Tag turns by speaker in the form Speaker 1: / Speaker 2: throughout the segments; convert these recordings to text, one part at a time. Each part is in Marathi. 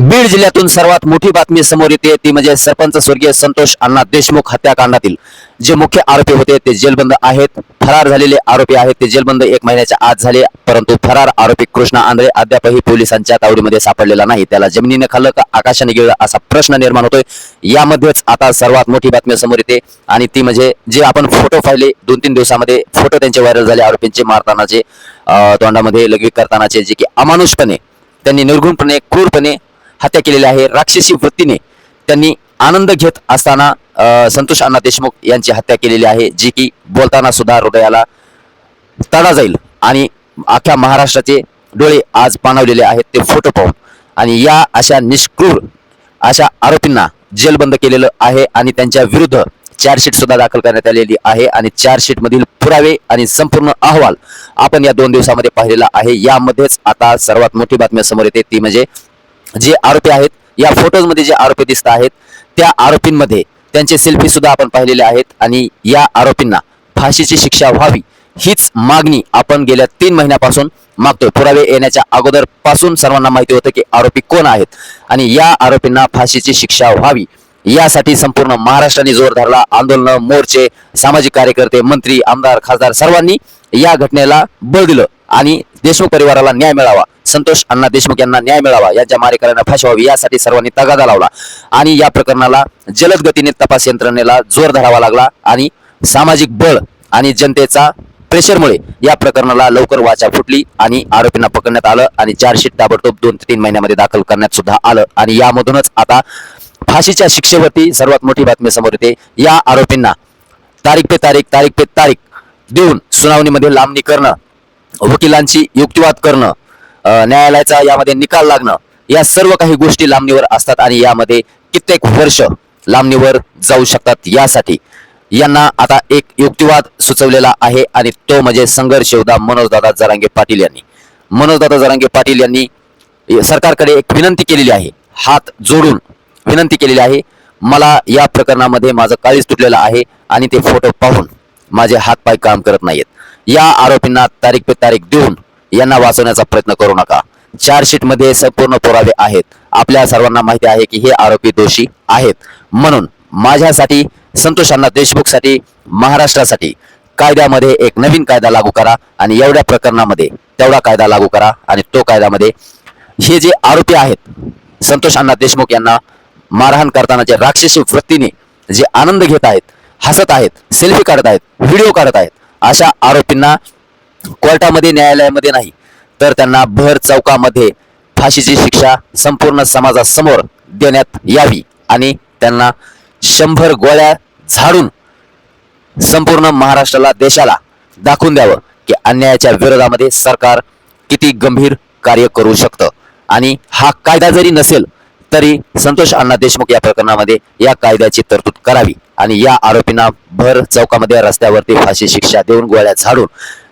Speaker 1: बीड जिल्ह्यातून सर्वात मोठी बातमी समोर येते ती म्हणजे सरपंच स्वर्गीय संतोष अण्णा देशमुख हत्याकांडातील जे मुख्य आरोपी होते ते जेलबंद आहेत. फरार झालेले आरोपी आहेत ते जेलबंद एक महिन्याच्या आत झाले परंतु फरार आरोपी कृष्णा आंधळे अद्यापही पोलिसांच्या तावडीमध्ये सापडलेला नाही. त्याला जमिनीने खाल्लं का आकाशाने गेलं असा प्रश्न निर्माण होतोय. यामध्येच आता सर्वात मोठी बातमी समोर येते आणि ती म्हणजे जे आपण फोटो पाहिले दोन तीन दिवसामध्ये फोटो त्यांचे व्हायरल झाले आरोपींचे मारतानाचे तोंडामध्ये लघवी करतानाचे जे की अमानुषपणे त्यांनी निर्गुणपणे क्रूरपणे हत्या केलेली आहे. राक्षसी वृत्तीने त्यांनी आनंद घेत असताना संतोष अण्णा देशमुख यांची हत्या केलेली आहे जी की बोलताना सुद्धा हृदयाला तडा जाईल. आणि अख्ख्या महाराष्ट्राचे डोळे आज पाणवलेले आहेत ते फोटो पाहून. आणि या अशा निष्क्रूर अशा आरोपींना जेलबंद केलेलं आहे आणि त्यांच्या विरुद्ध चार्जशीट सुद्धा दाखल करण्यात आलेली आहे. आणि चार्जशीट मधील पुरावे आणि संपूर्ण अहवाल आपण या दोन दिवसामध्ये पाहिलेला आहे. यामध्येच आता सर्वात मोठी बातमी समोर येते ती म्हणजे जे आरोपी आहेत या फोटोजमध्ये जे आरोपी दिसत आहेत त्या आरोपींमध्ये त्यांचे सेल्फी सुद्धा आपण पाहिलेले आहेत आणि या आरोपींना फाशीची शिक्षा व्हावी हीच मागणी आपण गेल्या तीन महिन्यापासून मागतोय. पुरावे येण्याच्या अगोदरपासून सर्वांना माहिती होतं की आरोपी कोण आहेत आणि या आरोपींना फाशीची शिक्षा व्हावी यासाठी संपूर्ण महाराष्ट्राने जोर धरला. आंदोलन मोर्चे सामाजिक कार्यकर्ते मंत्री आमदार खासदार सर्वांनी या घटनेला बळ दिलं आणि देशमुख परिवाराला न्याय मिळावा. संतोष अण्णा देशमुख यांना न्याय मिळावा. यांच्या मारेकऱ्यांना फाशी व्हावी यासाठी सर्वांनी तगादा लावला. आणि या प्रकरणाला जलद गतीने तपास यंत्रणेला जोर धरावा लागला आणि सामाजिक बळ आणि जनतेचा प्रेशरमुळे या प्रकरणाला लवकर वाचा फुटली आणि आरोपींना पकडण्यात आलं आणि चार्जशीट ताबडतोब दोन ते तीन महिन्यामध्ये दाखल करण्यात सुद्धा आलं. आणि यामधूनच आता फाशीच्या शिक्षेवरती सर्वात मोठी बातमी समोर येते. या आरोपींना तारीख पे तारीख तारीख पे तारीख देऊन सुनावणीमध्ये लांबणी करणं वकिलांची युक्तिवाद करणं न्यायालयाचा यामध्ये निकाल लागणं या सर्व काही गोष्टी लांबणीवर असतात आणि यामध्ये कित्येक वर्ष लांबणीवर जाऊ शकतात. यासाठी यांना आता एक युक्तिवाद सुचवलेला आहे आणि तो म्हणजे संघर्ष योद्धा मनोजदादा जरांगे पाटील यांनी. मनोजदादा जरांगे पाटील यांनी सरकारकडे एक विनंती केलेली आहे. हात जोडून विनंती केलेली आहे. मला या प्रकरणामध्ये माझं काळीच तुटलेलं आहे आणि ते फोटो पाहून माझे हातपाय काम करत नाहीत या आरोपींना तारीख पे तारीख देऊन यांना वाचवण्याचा प्रयत्न करू नका. चार्जशीटमध्ये संपूर्ण पुरावे आहेत. आपल्या सर्वांना माहिती आहे की हे आरोपी दोषी आहेत. म्हणून माझ्यासाठी संतोषांना देशमुखसाठी महाराष्ट्रासाठी कायद्यामध्ये एक नवीन कायदा लागू करा आणि एवढ्या प्रकरणामध्ये तेवढा कायदा लागू करा आणि तो कायद्यामध्ये हे जे आरोपी आहेत संतोष अण्णा देशमुख यांना मारहाण करताना जे राक्षसी वृत्तीने जे आनंद घेत आहेत हसत आहेत सेल्फी काढत आहेत व्हिडिओ काढत आहेत अशा आरोपींना कोर्टामध्ये न्यायालयामध्ये नाही तर त्यांना भर चौकामध्ये फाशीची शिक्षा संपूर्ण समाजासमोर देण्यात यावी आणि त्यांना शंभर गोळ्या झाडून संपूर्ण महाराष्ट्राला देशाला दाखवून द्यावं की अन्यायाच्या विरोधामध्ये सरकार किती गंभीर कार्य करू शकतं. आणि हा कायदा जरी नसेल तरी संतोष अण्णा देशमुख या प्रकरणामध्ये या कायद्याची तरतूद करावी. आणि या आरोपींना भर चौकामध्ये रस्त्यावरती फाशी शिक्षा देऊन गोळ्या झाडून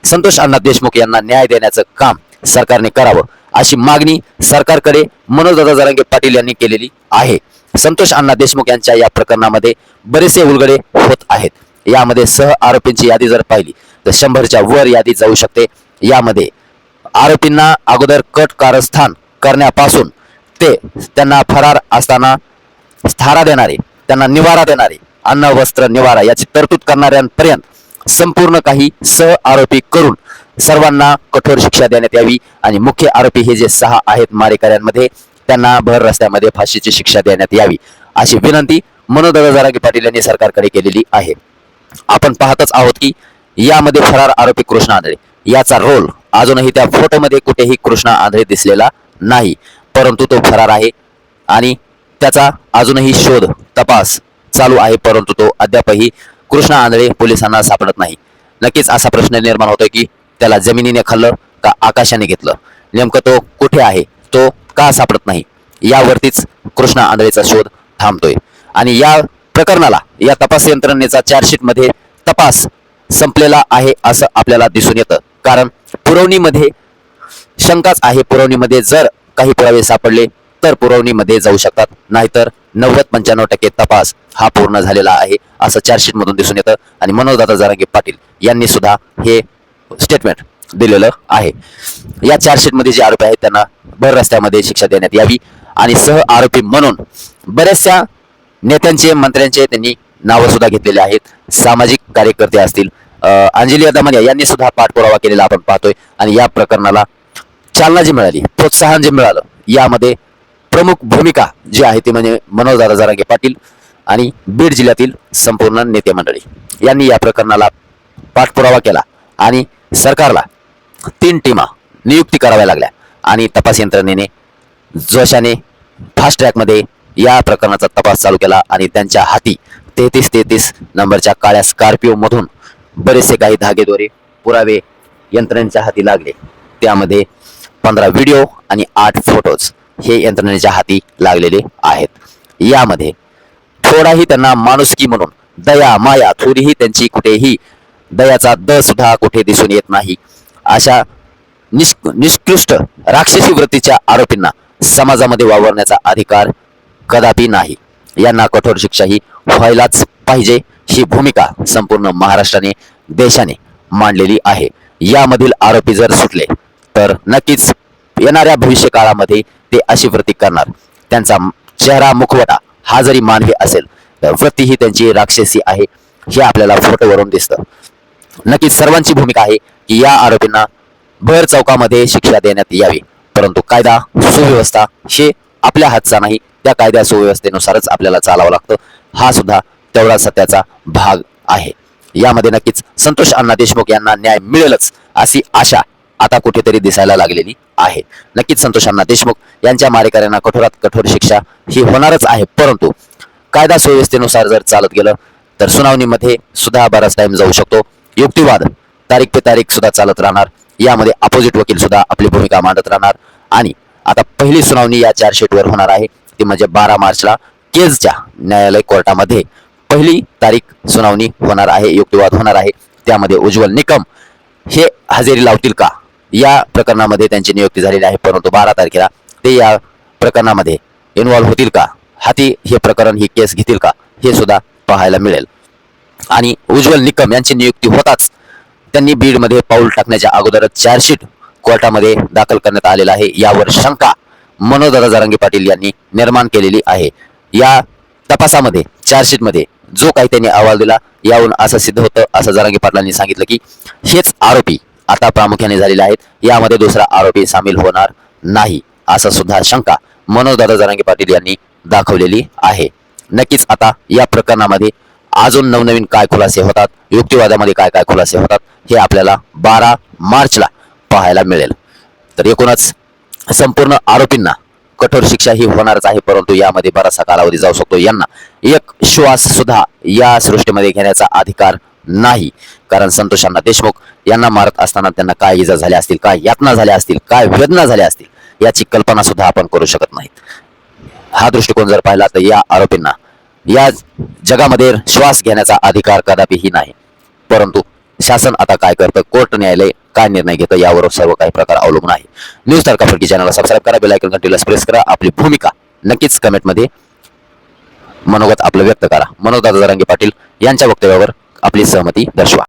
Speaker 1: संतोष अण्णा देशमुख यांना न्याय देण्याचं काम सरकारने करावं अशी मागणी सरकारकडे मनोजदादा जरांगे पाटील यांनी केलेली आहे. संतोष अण्णा देशमुख यांच्या या प्रकरणामध्ये बरेचसे उलगडे होत आहेत. यामध्ये सह आरोपींची यादी जर पाहिली तर शंभरच्या वर यादी जाऊ शकते. यामध्ये आरोपींना अगोदर कट कारस्थान करण्यापासून ते त्यांना फरार असताना स्थारा देणारे त्यांना निवारा देणारे अन्न वस्त्र निवारा याची तरतूद करणाऱ्यांपर्यंत संपूर्ण काही सह आरोपी करून सर्वांना कठोर शिक्षा देण्यात यावी. आणि मुख्य आरोपी हे जे सहा आहेत मारेकऱ्यांमध्ये त्यांना भर रस्त्यामध्ये फाशीची शिक्षा देण्यात यावी अशी विनंती मनोदर जारागी पाटील यांनी सरकारकडे केलेली आहे. आपण पाहतच आहोत की यामध्ये फरार आरोपी कृष्णा आंधळे. याचा रोल अजूनही त्या फोटोमध्ये कुठेही कृष्णा आंधळे दिसलेला नाही परंतु तो फरार आहे आणि त्याचा अजूनही शोध तपास चालू आहे परंतु तो अद्यापही कृष्णा आंधळे पोलिसांना सापडत नाही. नक्कीच असा प्रश्न निर्माण होतोय की त्याला जमिनीने खाल्लं का आकाशाने घेतलं? नेमकं तो कुठे आहे? तो का सापडत नाही? यावरतीच कृष्णा आंधळेचा शोध थांबतोय. आणि या प्रकरणाला या तपास यंत्रणेचा चार्जशीटमध्ये तपास संपलेला आहे असं आपल्याला दिसून येतं. कारण पुरवणीमध्ये शंकाच आहे. पुरवणीमध्ये जर काही पुरावे सापडले तर पुरवणीमध्ये जाऊ शकतात. नाहीतर नव्वद पंच्याण्णव टक्के तपास हा पूर्ण झालेला आहे असं चार्जशीट मधून दिसून येतं. आणि मनोजदादा जरांगे पाटील यांनी सुद्धा हे स्टेटमेंट दिलेलं आहे. या चार्जशीटमध्ये जे आरोपी आहेत त्यांना भर रस्त्यामध्ये शिक्षा देण्यात यावी आणि सह आरोपी म्हणून बऱ्याचशा नेत्यांचे मंत्र्यांचे त्यांनी नावं सुद्धा घेतलेले आहेत. सामाजिक कार्यकर्ते असतील अंजली दमनिया यांनी सुद्धा पाठपुरावा केलेला आपण पाहतोय. आणि या प्रकरणाला चालना जी मिळाली प्रोत्साहन जे मिळालं यामध्ये प्रमुख भूमिका जी आहे ती म्हणजे मनोजदादा जरांगे पाटील आणि बीड जिल्ह्यातील संपूर्ण नेते मंडळी. यांनी या प्रकरणाला पाठपुरावा केला आणि सरकारला तीन टीमा नियुक्ती कराव्या लागल्या आणि तपास यंत्रणेने जोशाने फास्ट ट्रॅकमध्ये या प्रकरणाचा तपास चालू केला आणि त्यांच्या हाती तेहतीस तेहतीस नंबरच्या काळ्या स्कॉर्पिओमधून बरेचसे काही धागेदोरे पुरावे यंत्रणेच्या हाती लागले. त्यामध्ये पंधरा व्हिडिओ आणि आठ फोटोज हे यंत्रणेच्या हाती लागलेले आहेत. यामध्ये थोडाही त्यांना माणुसकी म्हणून दया माया थोडीही त्यांची कुठेही दयाचा द सुद्धा कुठे दिसून येत नाही. अशा निष् निष्कृष्ट राक्षसी वृत्तीच्या आरोपींना समाजामध्ये वावरण्याचा अधिकार कदापि नाही. यांना कठोर शिक्षाही व्हायलाच पाहिजे ही भूमिका संपूर्ण महाराष्ट्राने देशाने मांडलेली आहे. यामधील आरोपी जर सुटले तर नक्कीच येणाऱ्या भविष्य काळामध्ये ते अशी वृत्ती करणार. त्यांचा चेहरा मुखवटा हा जरी मानवी असेल तर वृत्ती ही त्यांची राक्षसी आहे हे आपल्याला फोटोवरून दिसतं. नक्कीच सर्वांची भूमिका आहे की या आरोपींना भर चौकामध्ये शिक्षा देण्यात यावी. परंतु कायदा सुव्यवस्था हे आपल्या हातचा नाही त्या कायद्या सुव्यवस्थेनुसारच आपल्याला चालावं लागतं हा सुद्धा तेवढा सत्याचा भाग आहे. यामध्ये नक्कीच संतोष अण्णा देशमुख यांना न्याय मिळेलच अशी आशा आता कुठेतरी दिसायला लागलेली. आहे. नक्कीच संतोष अण्णा देशमुख यांच्या मारेकऱ्यांना कठोरात कठोर शिक्षा ही होणारच आहे. परंतु कायदा सुव्यवस्थेनुसार जर चालत गेलं तर सुनावणीमध्ये सुद्धा बराच टाइम जाऊ शकतो. युक्तिवाद तारीख ते तारीख सुद्धा चालत राहणार. यामध्ये अपोजिट वकील सुद्धा आपली भूमिका मांडत राहणार. आणि आता पहिली सुनावणी या चार्जशीटवर होणार आहे. ती म्हणजे बारा मार्चला केजच्या न्यायालय कोर्टामध्ये पहिली तारीख सुनावणी होणार आहे. युक्तिवाद होणार आहे. त्यामध्ये उज्ज्वल निकम हे हजेरी लावतील का? या प्रकरणामध्ये त्यांची नियुक्ती झालेली आहे परंतु बारा तारखेला ते या प्रकरणामध्ये इन्व्हॉल्व्ह होतील का? हाती हे प्रकरण ही केस घेतील का? हे सुद्धा पाहायला मिळेल. आणि उज्ज्वल निकम यांची नियुक्ती होताच त्यांनी बीडमध्ये पाऊल टाकण्याच्या अगोदरच चार्जशीट कोर्टामध्ये दाखल करण्यात आलेला आहे. यावर शंका मनोदादा जारंगी पाटील यांनी निर्माण केलेली आहे. या तपासामध्ये चार्जशीटमध्ये जो काही त्यांनी अहवाल दिला यावरून असं सिद्ध होतं असं जरांगे पाटलांनी सांगितलं की हेच आरोपी आता प्रामुख्याने झालेले आहेत. यामध्ये दुसरा आरोपी सामील होणार नाही असं सुद्धा शंका मनोजदादा जरांगे पाटील यांनी दाखवलेली आहे. नक्कीच आता या प्रकरणामध्ये अजून नवनवीन काय खुलासे होतात युक्तिवादामध्ये काय काय खुलासे होतात हे आपल्याला बारा मार्चला पाहायला मिळेल. तर एकूणच संपूर्ण आरोपींना कठोर शिक्षा ही होणारच आहे परंतु यामध्ये बराचसा कालावधी जाऊ शकतो. यांना एक श्वास सुद्धा या सृष्टीमध्ये घेण्याचा अधिकार नाही. कारण संतोषांना देशमुख यांना मारत असताना त्यांना काय इजा झाल्या असतील काय यातना झाल्या असतील काय वेदना झाल्या असतील याची कल्पना सुद्धा आपण करू शकत नाहीत. हा दृष्टिकोन जर पाहिला तर या आरोपींना या जगामध्ये श्वास घेण्याचा अधिकार कदापिही नाही. परंतु शासन आता काय करतं? कोर्ट न्यायालय काय निर्णय घेतं? यावर सर्व काही प्रकार अवलंबून आहे. न्यूज तारका फडकी चॅनलला सबस्क्राईब करा बेलायकन आयकॉन प्रेस करा. आपली भूमिका नक्कीच कमेंटमध्ये मनोगत आपलं व्यक्त करा. मनोज दादा पाटील यांच्या वक्तव्यावर आपली सहमती दर्शवा.